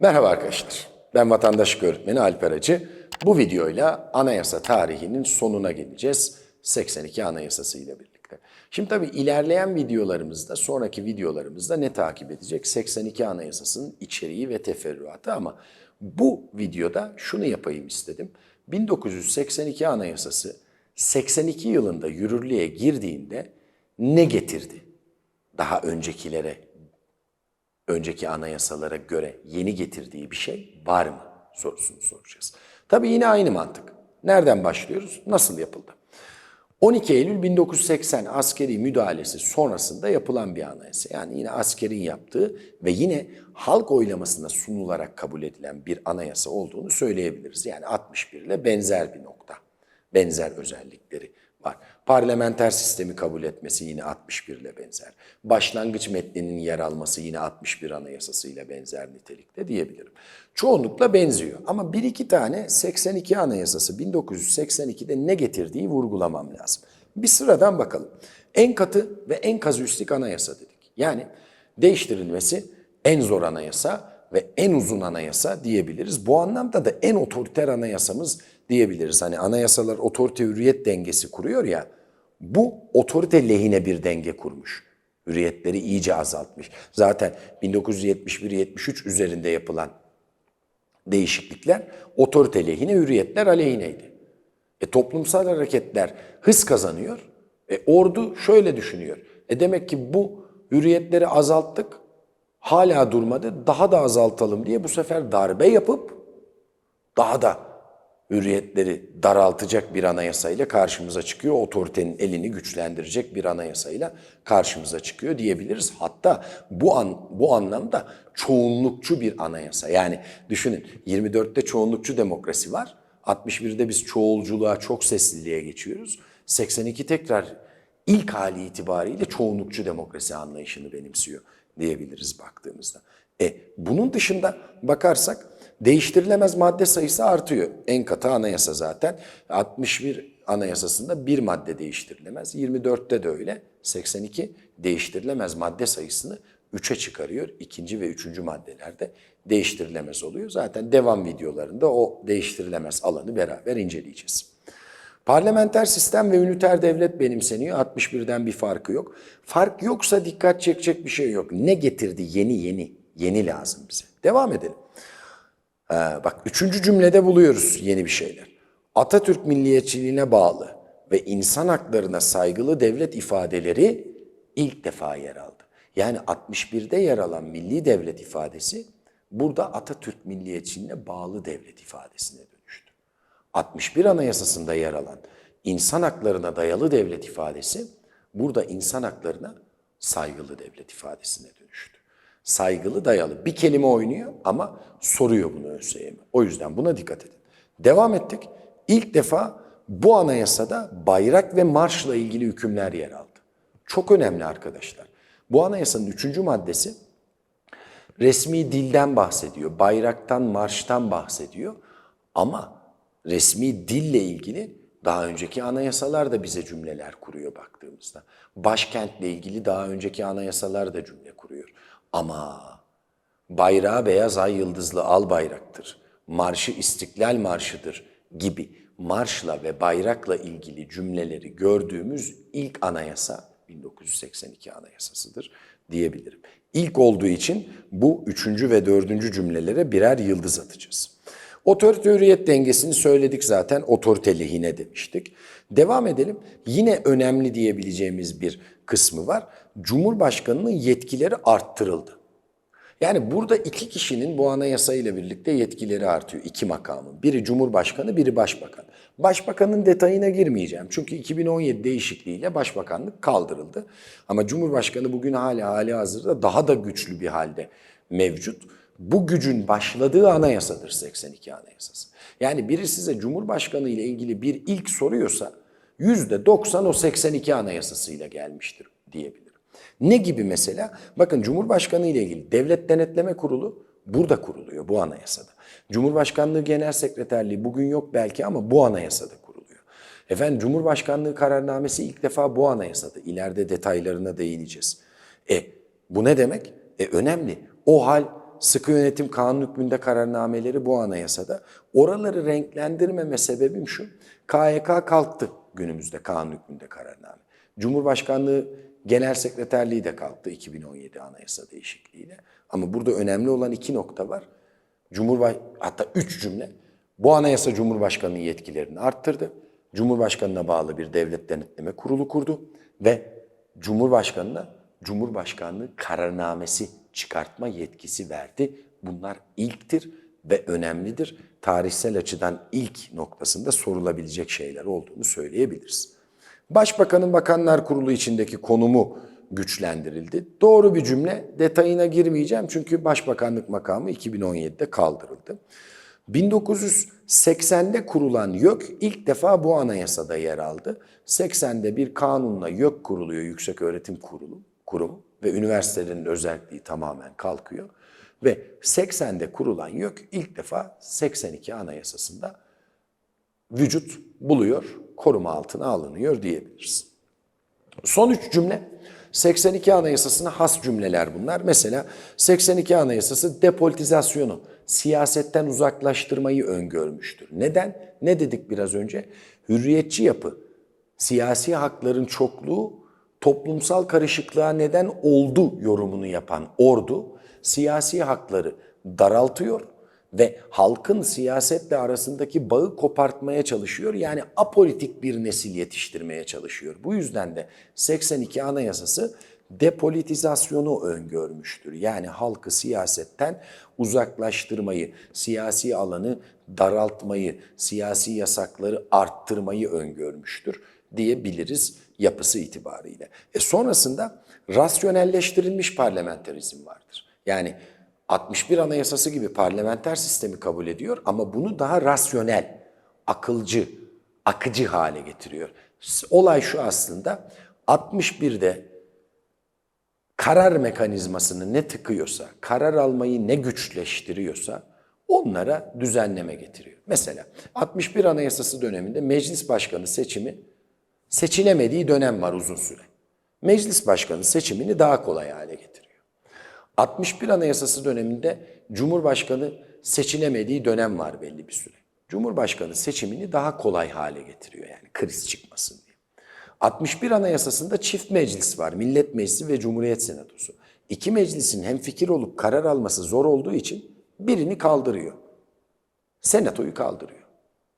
Merhaba arkadaşlar. Ben vatandaşlık öğretmeni Alper Acı. Bu videoyla anayasa tarihinin sonuna geleceğiz. 82 Anayasası ile birlikte. Şimdi tabii ilerleyen videolarımızda, sonraki videolarımızda ne takip edecek? 82 Anayasası'nın içeriği ve teferruatı ama bu videoda şunu yapayım istedim. 1982 Anayasası 82 yılında yürürlüğe girdiğinde ne getirdi? Daha öncekilere önceki anayasalara göre yeni getirdiği bir şey var mı sorusunu soracağız. Tabii yine aynı mantık. Nereden başlıyoruz? Nasıl yapıldı? 12 Eylül 1980 askeri müdahalesi sonrasında yapılan bir anayasa. Yani yine askerin yaptığı ve yine halk oylamasına sunularak kabul edilen bir anayasa olduğunu söyleyebiliriz. Yani 61 ile benzer bir nokta. Benzer özellikleri var. Parlamenter sistemi kabul etmesi yine 61 ile benzer. Başlangıç metninin yer alması yine 61 anayasası ile benzer nitelikte diyebilirim. Çoğunlukla benziyor ama bir iki tane 82 anayasası 1982'de ne getirdiği vurgulamam lazım. Bir sıradan bakalım. En katı ve en kazüistik anayasa dedik. Yani değiştirilmesi en zor anayasa ve en uzun anayasa diyebiliriz. Bu anlamda da en otoriter anayasamız diyebiliriz. Hani anayasalar otorite hürriyet dengesi kuruyor ya, bu otorite lehine bir denge kurmuş. Hürriyetleri iyice azaltmış. Zaten 1971-73 üzerinde yapılan değişiklikler otorite lehine, hürriyetler aleyhineydi. E, toplumsal hareketler hız kazanıyor. E, ordu şöyle düşünüyor. E demek ki bu hürriyetleri azalttık, hala durmadı, daha da azaltalım diye bu sefer darbe yapıp daha da hürriyetleri daraltacak bir anayasayla karşımıza çıkıyor. Otoritenin elini güçlendirecek bir anayasayla karşımıza çıkıyor diyebiliriz. Hatta bu an bu anlamda çoğunlukçu bir anayasa. Yani düşünün 24'te çoğunlukçu demokrasi var. 61'de biz çoğulculuğa, çok sesliliğe geçiyoruz. 82 tekrar ilk hali itibariyle çoğunlukçu demokrasi anlayışını benimsiyor diyebiliriz baktığımızda. E bunun dışında bakarsak değiştirilemez madde sayısı artıyor. En katı anayasa zaten. 61 anayasasında bir madde değiştirilemez. 24'te de öyle. 82 değiştirilemez madde sayısını 3'e çıkarıyor. İkinci ve üçüncü maddelerde değiştirilemez oluyor. Zaten devam videolarında o değiştirilemez alanı beraber inceleyeceğiz. Parlamenter sistem ve üniter devlet benimseniyor. 61'den bir farkı yok. Fark yoksa dikkat çekecek bir şey yok. Ne getirdi? Yeni yeni. Yeni lazım bize. Devam edelim. Ee, bak üçüncü cümlede buluyoruz yeni bir şeyler. Atatürk milliyetçiliğine bağlı ve insan haklarına saygılı devlet ifadeleri ilk defa yer aldı. Yani 61'de yer alan milli devlet ifadesi burada Atatürk milliyetçiliğine bağlı devlet ifadesine dönüştü. 61 Anayasası'nda yer alan insan haklarına dayalı devlet ifadesi burada insan haklarına saygılı devlet ifadesine dönüştü. Saygılı dayalı bir kelime oynuyor ama soruyor bunu ÖSYM. O yüzden buna dikkat edin. Devam ettik. İlk defa bu anayasada bayrak ve marşla ilgili hükümler yer aldı. Çok önemli arkadaşlar. Bu anayasanın üçüncü maddesi resmi dilden bahsediyor, bayraktan, marştan bahsediyor. Ama resmi dille ilgili daha önceki anayasalar da bize cümleler kuruyor baktığımızda. Başkentle ilgili daha önceki anayasalar da cümle kuruyor. Ama bayrağı beyaz ay yıldızlı al bayraktır, marşı istiklal marşıdır gibi marşla ve bayrakla ilgili cümleleri gördüğümüz ilk anayasa 1982 anayasasıdır diyebilirim. İlk olduğu için bu üçüncü ve dördüncü cümlelere birer yıldız atacağız. Otorite hürriyet dengesini söyledik zaten otorite lehine demiştik. Devam edelim. Yine önemli diyebileceğimiz bir kısmı var. Cumhurbaşkanının yetkileri arttırıldı. Yani burada iki kişinin bu anayasa ile birlikte yetkileri artıyor. iki makamın. Biri Cumhurbaşkanı, biri Başbakan. Başbakanın detayına girmeyeceğim. Çünkü 2017 değişikliğiyle başbakanlık kaldırıldı. Ama Cumhurbaşkanı bugün hala hali hazırda daha da güçlü bir halde mevcut. Bu gücün başladığı anayasadır 82 anayasası. Yani biri size Cumhurbaşkanı ile ilgili bir ilk soruyorsa %90 o 82 anayasasıyla gelmiştir diyebilirim. Ne gibi mesela? Bakın Cumhurbaşkanı ile ilgili Devlet Denetleme Kurulu burada kuruluyor bu anayasada. Cumhurbaşkanlığı Genel Sekreterliği bugün yok belki ama bu anayasada kuruluyor. Efendim Cumhurbaşkanlığı kararnamesi ilk defa bu anayasada. İleride detaylarına değineceğiz. E bu ne demek? E önemli. O hal sıkı yönetim kanun hükmünde kararnameleri bu anayasada. Oraları renklendirmeme sebebim şu. KYK kalktı günümüzde kanun hükmünde kararname. Cumhurbaşkanlığı Genel Sekreterliği de kalktı 2017 anayasa değişikliğiyle. Ama burada önemli olan iki nokta var. Cumhurbaş hatta üç cümle. Bu anayasa Cumhurbaşkanı'nın yetkilerini arttırdı. Cumhurbaşkanına bağlı bir devlet denetleme kurulu kurdu ve Cumhurbaşkanına Cumhurbaşkanlığı kararnamesi çıkartma yetkisi verdi. Bunlar ilktir ve önemlidir. Tarihsel açıdan ilk noktasında sorulabilecek şeyler olduğunu söyleyebiliriz. Başbakanın Bakanlar Kurulu içindeki konumu güçlendirildi. Doğru bir cümle. Detayına girmeyeceğim çünkü Başbakanlık makamı 2017'de kaldırıldı. 1980'de kurulan YÖK ilk defa bu anayasada yer aldı. 80'de bir kanunla YÖK kuruluyor, Yüksek Öğretim Kurulu, kurum ve üniversitelerin özelliği tamamen kalkıyor. Ve 80'de kurulan YÖK ilk defa 82 anayasasında vücut buluyor, koruma altına alınıyor diyebiliriz. Son üç cümle 82 Anayasası'na has cümleler bunlar. Mesela 82 Anayasası depolitizasyonu, siyasetten uzaklaştırmayı öngörmüştür. Neden? Ne dedik biraz önce? Hürriyetçi yapı, siyasi hakların çokluğu toplumsal karışıklığa neden oldu yorumunu yapan ordu, siyasi hakları daraltıyor ve halkın siyasetle arasındaki bağı kopartmaya çalışıyor. Yani apolitik bir nesil yetiştirmeye çalışıyor. Bu yüzden de 82 Anayasası depolitizasyonu öngörmüştür. Yani halkı siyasetten uzaklaştırmayı, siyasi alanı daraltmayı, siyasi yasakları arttırmayı öngörmüştür diyebiliriz yapısı itibariyle. E sonrasında rasyonelleştirilmiş parlamenterizm vardır. Yani 61 Anayasası gibi parlamenter sistemi kabul ediyor ama bunu daha rasyonel, akılcı, akıcı hale getiriyor. Olay şu aslında 61'de karar mekanizmasını ne tıkıyorsa, karar almayı ne güçleştiriyorsa onlara düzenleme getiriyor. Mesela 61 Anayasası döneminde meclis başkanı seçimi seçilemediği dönem var uzun süre. Meclis başkanı seçimini daha kolay hale getiriyor. 61 Anayasası döneminde Cumhurbaşkanı seçilemediği dönem var belli bir süre. Cumhurbaşkanı seçimini daha kolay hale getiriyor yani kriz çıkmasın diye. 61 Anayasası'nda çift meclis var. Millet Meclisi ve Cumhuriyet Senatosu. İki meclisin hem fikir olup karar alması zor olduğu için birini kaldırıyor. Senatoyu kaldırıyor.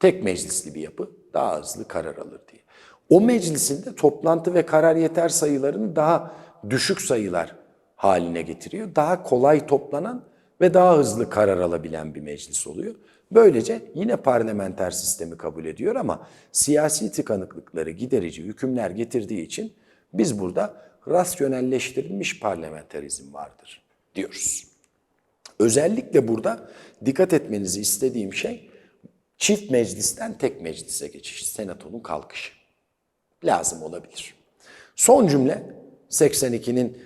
Tek meclisli bir yapı daha hızlı karar alır diye. O meclisinde toplantı ve karar yeter sayılarını daha düşük sayılar haline getiriyor. Daha kolay toplanan ve daha hızlı karar alabilen bir meclis oluyor. Böylece yine parlamenter sistemi kabul ediyor ama siyasi tıkanıklıkları giderici hükümler getirdiği için biz burada rasyonelleştirilmiş parlamenterizm vardır diyoruz. Özellikle burada dikkat etmenizi istediğim şey çift meclisten tek meclise geçiş, senatonun kalkışı. Lazım olabilir. Son cümle 82'nin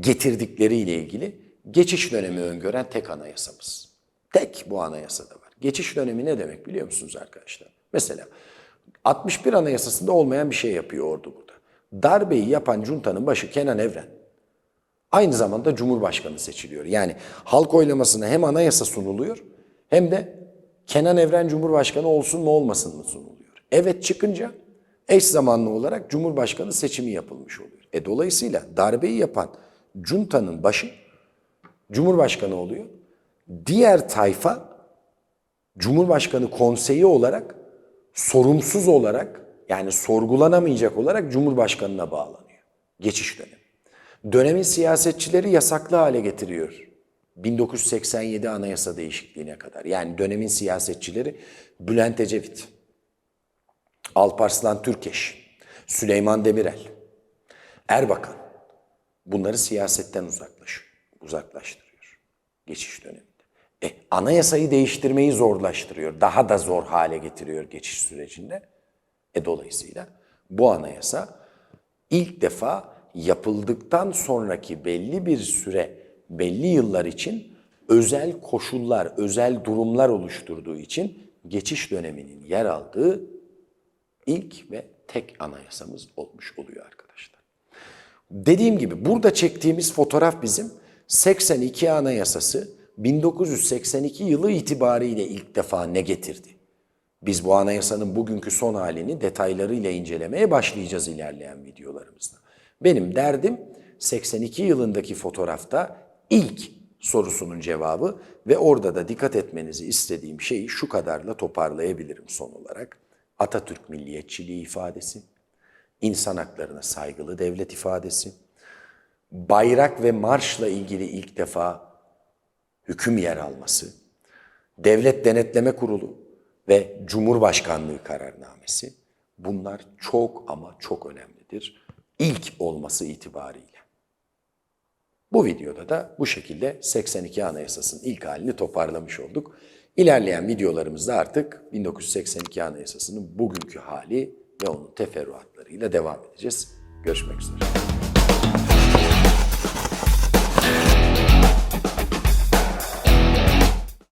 getirdikleriyle ilgili geçiş dönemi öngören tek anayasamız. Tek bu anayasada var. Geçiş dönemi ne demek biliyor musunuz arkadaşlar? Mesela 61 anayasasında olmayan bir şey yapıyor ordu burada. Darbeyi yapan juntanın başı Kenan Evren. Aynı zamanda Cumhurbaşkanı seçiliyor. Yani halk oylamasına hem anayasa sunuluyor hem de Kenan Evren Cumhurbaşkanı olsun mu olmasın mı sunuluyor. Evet çıkınca eş zamanlı olarak Cumhurbaşkanı seçimi yapılmış oluyor. E dolayısıyla darbeyi yapan juntanın başı Cumhurbaşkanı oluyor. Diğer tayfa Cumhurbaşkanı konseyi olarak sorumsuz olarak yani sorgulanamayacak olarak Cumhurbaşkanına bağlanıyor. Geçiş dönemi. Dönemin siyasetçileri yasaklı hale getiriyor. 1987 anayasa değişikliğine kadar. Yani dönemin siyasetçileri Bülent Ecevit, Alparslan Türkeş, Süleyman Demirel, Erbakan bunları siyasetten uzaklaşıyor, uzaklaştırıyor geçiş döneminde. E, anayasayı değiştirmeyi zorlaştırıyor, daha da zor hale getiriyor geçiş sürecinde. E dolayısıyla bu anayasa ilk defa yapıldıktan sonraki belli bir süre, belli yıllar için özel koşullar, özel durumlar oluşturduğu için geçiş döneminin yer aldığı ilk ve tek anayasamız olmuş oluyor arkadaşlar. Dediğim gibi burada çektiğimiz fotoğraf bizim 82 anayasası 1982 yılı itibariyle ilk defa ne getirdi? Biz bu anayasanın bugünkü son halini detaylarıyla incelemeye başlayacağız ilerleyen videolarımızda. Benim derdim 82 yılındaki fotoğrafta ilk sorusunun cevabı ve orada da dikkat etmenizi istediğim şeyi şu kadarla toparlayabilirim son olarak. Atatürk milliyetçiliği ifadesi, insan haklarına saygılı devlet ifadesi, bayrak ve marşla ilgili ilk defa hüküm yer alması, Devlet Denetleme Kurulu ve Cumhurbaşkanlığı kararnamesi bunlar çok ama çok önemlidir. İlk olması itibariyle. Bu videoda da bu şekilde 82 Anayasası'nın ilk halini toparlamış olduk. İlerleyen videolarımızda artık 1982 Anayasası'nın bugünkü hali ve onun teferruatlarıyla devam edeceğiz. Görüşmek üzere.